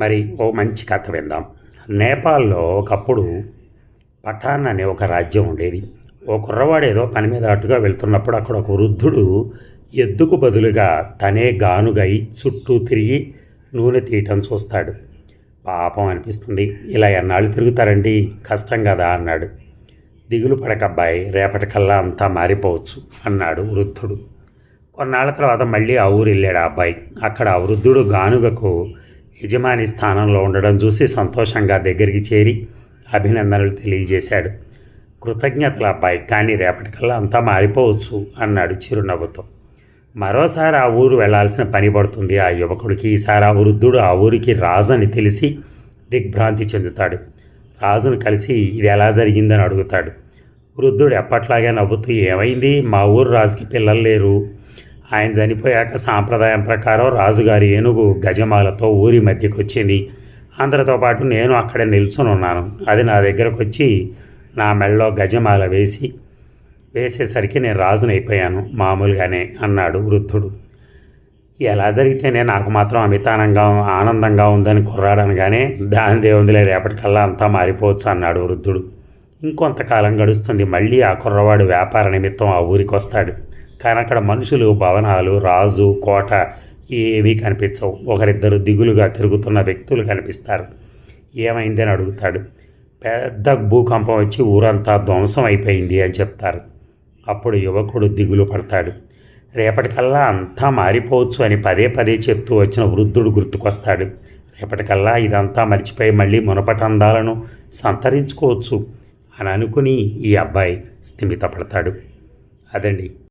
మరి ఓ మంచి కథ విందాం. నేపాల్లో ఒకప్పుడు పఠాన్ అనే ఒక రాజ్యం ఉండేది. ఓ కుర్రవాడు ఏదో పని మీద అటుగా వెళ్తున్నప్పుడు అక్కడ ఒక వృద్ధుడు ఎద్దుకు బదులుగా తనే గానుగై చుట్టూ తిరిగి నూనె తీయటం చూస్తాడు. పాపం అనిపిస్తుంది. ఇలా ఎన్నాళ్ళు తిరుగుతారండి? కష్టం కదా అన్నాడు. దిగులు పడకబ్బాయి రేపటికల్లా అంతా మారిపోవచ్చు అన్నాడు వృద్ధుడు. కొన్నాళ్ళ తర్వాత మళ్ళీ ఆ ఊరు వెళ్ళాడు ఆ అబ్బాయి. అక్కడ వృద్ధుడు గానుగకు యజమాని స్థానంలో ఉండడం చూసి సంతోషంగా దగ్గరికి చేరి అభినందనలు తెలియజేశాడు. కృతజ్ఞతల అబ్బాయి కానీ రేపటికల్లా అంతా మారిపోవచ్చు అన్నాడు చిరునవ్వుతో. మరోసారి ఆ ఊరు వెళ్ళాల్సిన పని పడుతుంది. ఆ యువకుడికి ఈసారి ఆ వృద్ధుడు ఆ ఊరికి రాజు అని తెలిసి దిగ్భ్రాంతి చెందుతాడు. రాజును కలిసి ఇది ఎలా జరిగిందని అడుగుతాడు. వృద్ధుడు ఎప్పట్లాగే నవ్వుతూ ఏమైంది? మా ఊరు రాజుకి పిల్లలు లేరు. ఆయన చనిపోయాక సాంప్రదాయం ప్రకారం రాజుగారి ఏనుగు గజమాలతో ఊరి మధ్యకొచ్చింది. అందరితో పాటు నేను అక్కడ నిల్చుని ఉన్నాను అది నా దగ్గరకు వచ్చి నా మెళ్ళలో గజమాల వేసి వేసేసరికి నేను రాజునైపోయాను. మామూలుగానే అన్నాడు వృద్ధుడు. ఎలా జరిగితేనే నాకు మాత్రం అమితానంగా ఆనందంగా ఉందని కుర్రాడనగానే దాని దేవుందిలే రేపటికల్లా అంతా మారిపోవచ్చు అన్నాడు వృద్ధుడు. ఇంకొంతకాలం గడుస్తుంది మళ్ళీ ఆ కుర్రవాడు వ్యాపార నిమిత్తం ఆ ఊరికి వస్తాడు కానీ అక్కడ మనుషులు భవనాలు రాజు కోట ఏమీ కనిపించవు. ఒకరిద్దరు దిగులుగా తిరుగుతున్న వ్యక్తులు కనిపిస్తారు. ఏమైందని అడుగుతాడు. పెద్ద భూకంపం వచ్చి ఊరంతా ధ్వంసం అయిపోయింది అని చెప్తారు. అప్పుడు యువకుడు దిగులు పడతాడు. రేపటికల్లా అంతా మారిపోవచ్చు అని పదే పదే చెప్తూ వచ్చిన వృద్ధుడు గుర్తుకొస్తాడు. రేపటికల్లా ఇదంతా మర్చిపోయి మళ్ళీ మునపటి అందాలను సంతరించుకోవచ్చు అని అనుకుని ఈ అబ్బాయి స్థిమితపడతాడు. అదండి.